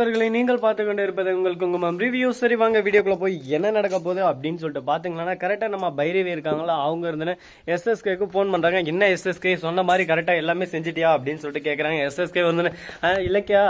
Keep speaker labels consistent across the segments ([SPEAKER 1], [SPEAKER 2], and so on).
[SPEAKER 1] நண்பர்களை நீங்கள் பார்த்து கொண்டு இருப்பது உங்கள் குங்குமம் ரிவ்யூ சரி வாங்க வீடியோக்குள்ள போய் என்ன நடக்க போகுது அப்படின்னு சொல்லிட்டு பாத்தீங்கன்னா கரெக்டா நம்ம பைரவி இருக்காங்களா? அவங்க இருந்துன்னு எஸ்எஸ்கேக்கு ஃபோன் பண்றாங்க. என்ன எஸ்எஸ்கே சொன்ன மாதிரி கரெக்டா எல்லாமே செஞ்சிட்டியா அப்படின்னு சொல்லிட்டு கேக்குறாங்க. எஸ்எஸ்கே வந்து இலக்கியா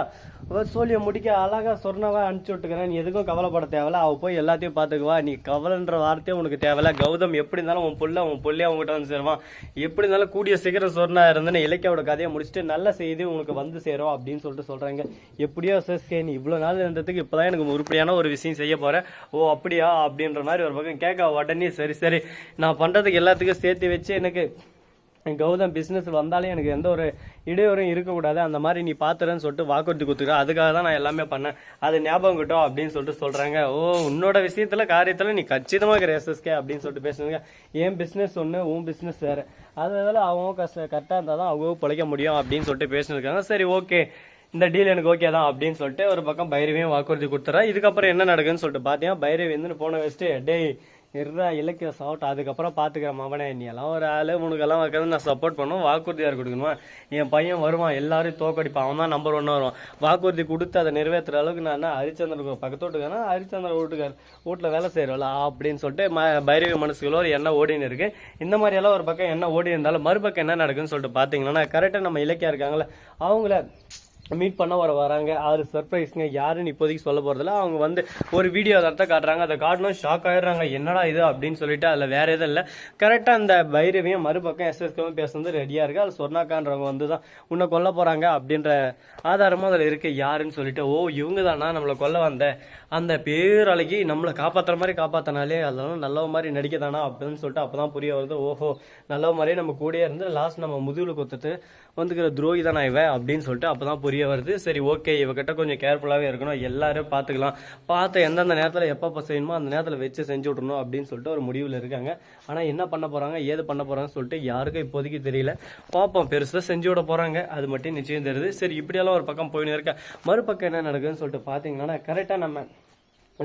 [SPEAKER 1] சோழியை முடிக்க அழகா சொன்னவா அனுப்பிச்சி விட்டுக்கிறேன். நீ எதுக்கும் கவலைப்பட தேவையில்ல. அவள் போய் எல்லாத்தையும் பார்த்துக்குவா. நீ கவலைன்ற வார்த்தையே உனக்கு தேவையில்ல. கௌதம் எப்படி இருந்தாலும் உன் புள்ள உன் புள்ளைய அவங்ககிட்ட வந்து சேருவான். எப்படி இருந்தாலும் கூடிய சீக்கிரம் சொர்ணா இருந்தேன்னு இலக்கியாவோட கதையை முடிச்சுட்டு நல்ல செய்தி உனக்கு வந்து சேரும் அப்படின்னு சொல்லிட்டு சொல்கிறாங்க எப்படியோ எஸ்எஸ்கே நீ இவ்வளோ நாள் இருந்ததுக்கு இப்போ தான் எனக்கு உருப்படியான ஒரு விஷயம் செய்ய போகிறேன் ஓ அப்படியா? அப்படின்ற மாதிரி ஒரு பக்கம் கேட்க உடனே சரி சரி. நான் பண்ணுறதுக்கு எல்லாத்துக்கும் சேர்த்து வச்சு எனக்கு கௌதம் பிஸ்னஸ் வந்தாலே எனக்கு எந்த ஒரு இடையூறும் இருக்கக்கூடாது. அந்த மாதிரி நீ பார்த்துறேன்னு சொல்லிட்டு வாக்குறுதி கொடுத்துருக்க அதுக்காக தான் நான் எல்லாமே பண்ணேன். அது ஞாபகம் கிட்டோம் அப்படின்னு சொல்லிட்டு சொல்கிறாங்க ஓ உன்னோட விஷயத்தில் காரியத்தில் நீ கச்சிதமாக ரேசஸ்கே அப்படின்னு சொல்லிட்டு பேசுங்க என் பிஸ்னஸ் ஒன்று உன் பிஸ்னஸ் வேறு. அதனால அவங்க கஷ்ட கரெக்டாக இருந்தால் தான் அவங்க பிழைக்க முடியும் அப்படின்னு சொல்லிட்டு பேசினிருக்காங்க சரி ஓகே இந்த டீல் எனக்கு ஓகே தான் அப்படின்னு சொல்லிட்டு ஒரு பக்கம் பைரவியும் வாக்குறுதி கொடுத்துறா. இதுக்கப்புறம் என்ன நடக்குதுன்னு சொல்லிட்டு பார்த்தீங்கன்னா பைரவி வந்து போன வச்சுட்டு டேய் இருடா இலக்கிய சாப்பிட்டு அதுக்கப்புறம் பார்த்துக்கிறேன் மவனே நீ எல்லாம் ஒரு ஆளு உனக்கெல்லாம் வைக்கிறது நான் சப்போர்ட் பண்ணுவோம் வாக்குறுதியாக கொடுக்கணுமா? என் பையன் வருவான் எல்லாரும் தோக்கடிப்பான். அவன் தான் நம்பர் ஒன்னாக வருவான். வாக்குறுதி கொடுத்து அதை நிறைவேற்றுற அளவுக்கு நான் என்ன ஹரிச்சந்திரன் பக்கத்து வீட்டுக்காரன் ஹரிச்சந்திரன் வீட்டுக்கார் வீட்டில் வேலை செய்கிறவள அப்படின்னு சொல்லிட்டு ம பைரவி மனசுக்குள்ள ஒரு ஓடின்னு இருக்கு. இந்த மாதிரியெல்லாம் ஒரு பக்கம் என்ன ஓடி இருந்தாலும் மறுபக்கம் என்ன நடக்குன்னு சொல்லிட்டு பார்த்தீங்கன்னா கரெக்டாக நம்ம இலக்கியா இருக்காங்களே அவங்கள மீட் பண்ண வர வராங்க. அது சர்ப்ரைஸுங்க யாருன்னு இப்போதைக்கு சொல்ல போகிறதில்ல அவங்க வந்து ஒரு வீடியோ அதை காட்டுறாங்க. அதை காட்டணும் ஷாக் ஆகிடுறாங்க என்னடா இது அப்படின்னு சொல்லிட்டு அதில் வேற எதுவும் இல்லை. கரெக்டாக அந்த பைரவியும் மறுபக்கம் எஸ்எஸ்கவும் பேசுறது ரெடியாக இருக்குது அது சொன்னாக்கான்றவங்க வந்து தான் உன்னை கொல்ல போகிறாங்க அப்படின்ற ஆதாரமும் அதில் இருக்கு. யாருன்னு சொல்லிட்டு ஓ இவங்க தானா நம்மளை கொல்ல வந்த அந்த பேரழகி நம்மளை காப்பாற்றுற மாதிரி காப்பாற்றினாலே அதெல்லாம் நல்ல மாதிரி நடிக்க தானா அப்படின்னு சொல்லிட்டு அப்பதான் புரிய வருது. ஓஹோ நல்ல மாதிரியே நம்ம கூடயே இருந்து லாஸ்ட் நம்ம முதுகில் கொத்துட்டு வந்துக்கிற துரோகி தானா இவன்? அப்படின்னு சொல்லிட்டு அப்பதான் புரிய வருது. சரி ஓகே இவகிட்ட கொஞ்சம் கேர்ஃபுல்லாகவே இருக்கணும். எல்லாரும் பார்த்துக்கலாம். பார்த்து எந்தெந்த நேரத்தில் எப்பப்போ செய்யணுமோ அந்த நேரத்தில் வச்சு செஞ்சு விடணும் அப்படின்னு சொல்லிட்டு ஒரு முடிவில் இருக்காங்க. ஆனால் என்ன பண்ண போறாங்க ஏது பண்ண போகிறாங்கன்னு சொல்லிட்டு யாருக்கும் இப்போதைக்கு தெரியல. பார்ப்போம். பெருசாக செஞ்சு விட போகிறாங்க அது மட்டும் நிச்சயம் தெரியுது. சரி இப்படியெல்லாம் ஒரு பக்கம் போயின்னு இருக்கேன் மறுபக்கம் என்ன நடக்குதுன்னு சொல்லிட்டு பார்த்தீங்கன்னா கரெக்டாக நம்ம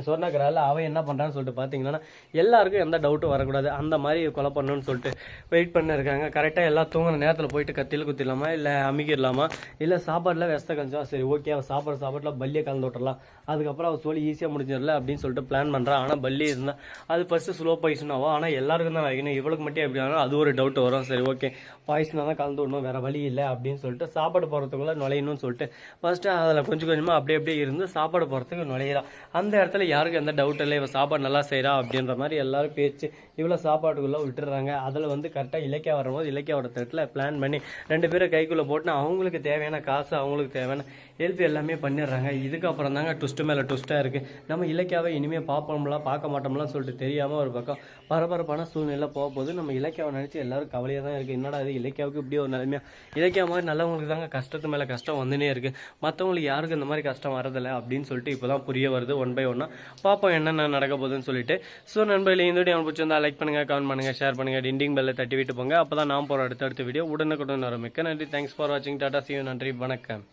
[SPEAKER 1] சொன்னக்கிறால அவன் என்ன பண்ணுறான்னு சொல்லிட்டு பார்த்தீங்கன்னா எல்லாருக்கும் எந்த டவுட்டும் வரக்கூடாது. அந்த மாதிரி கொலை பண்ணணும்னு சொல்லிட்டு வெயிட் பண்ணிருக்காங்க கரெக்டாக எல்லாம் தூங்குற நேரத்தில் போயிட்டு கத்தியில் குத்திடலாமா? இல்லை அமைக்கிடலாமா? இல்லை சாப்பாடுல வெஸ்த கழிச்சா சரி ஓகே அவன் சாப்பாடு சாப்பாட்டில் பல்லியை கலந்து விட்டுறலாம் அதுக்கப்புறம் அவன் சொல்லி ஈஸியாக முடிஞ்சிடல அப்படின்னு சொல்லிட்டு பிளான் பண்ணுறான் ஆனால் பல்லி இருந்தால் அது ஃபஸ்ட்டு ஸ்லோ பாய்சனாவோ ஆனால் எல்லாருக்கும் தான் வைக்கணும். இவளுக்கு மட்டும் எப்படி ஆனால் அது ஒரு டவுட் வரும். சரி ஓகே பாய்சனா தான் கலந்து விடணும். வேறு வழி இல்லை அப்படின்னு சொல்லிட்டு சாப்பாடு போகிறதுக்குள்ளே நுழையணும்னு சொல்லிட்டு ஃபஸ்ட்டு அதில் கொஞ்சம் கொஞ்சமாக அப்படியே அப்படியே இருந்து சாப்பாடு போகிறதுக்கு நுழையிறான் அந்த இடத்துல யாருக்கும் எந்த டவுட் இல்லை இவன் சாப்பாடு நல்லா செய்கிறா அப்படின்ற மாதிரி எல்லாரும் பேச்சு இவ்வளோ சாப்பாட்டுக்குள்ளே விட்டுறாங்க அதில் வந்து கரெக்டாக இலக்கியா வரும்போது இலக்கியாவோட தட்டில் பிளான் பண்ணி ரெண்டு பேரும் கைக்குள்ளே போட்டு அவங்களுக்கு தேவையான காசு அவங்களுக்கு தேவையான ஹெல்ப் எல்லாமே பண்ணிடுறாங்க. இதுக்கப்புறம் தாங்க ட்விஸ்ட்டு மேலே ட்விஸ்ட்டாக இருக்குது நம்ம இலக்கியாவை இனிமேல் பார்ப்போம்லாம் பார்க்க மாட்டோம்லாம் சொல்லிட்டு தெரியாமல் ஒரு பக்கம் பரபரப்பான சூழ்நிலை போக போது நம்ம இலக்கியாவை நினச்சி எல்லாரும் கவலையாக தான் இருக்குது என்னடா இது இலக்கியாவுக்கு இப்படி ஒரு நிலைமையாக இலக்கியா மாதிரி நல்லவங்களுக்கு தாங்க கஷ்டத்து மேலே கஷ்டம் வந்துனே இருக்குது மற்றவங்களுக்கு யாருக்கும் இந்த மாதிரி கஷ்டம் வரதில்லை அப்படின்னு சொல்லிட்டு இப்போ தான் புரிய வருது ஒன் பை ஒன்னாக பார்ப்போம் என்னென்ன நடக்க போகுதுன்னு சொல்லிட்டு. ஸோ நண்பர்களே இந்த வீடியோ பிடிச்சிருந்தா லைக் பண்ணுங்க கமெண்ட் பண்ணுங்க ஷேர் பண்ணுங்க டிண்டிங் பெல்லை தட்டி விட்டு போங்க. அப்போ தான் நான் போகிற அடுத்தடுத்த வீடியோ உடனுக்குடன் வரும். மிக்க நன்றி. தேங்க்ஸ் ஃபார் வாட்சிங் டாடா சியூ நன்றி. வணக்கம்.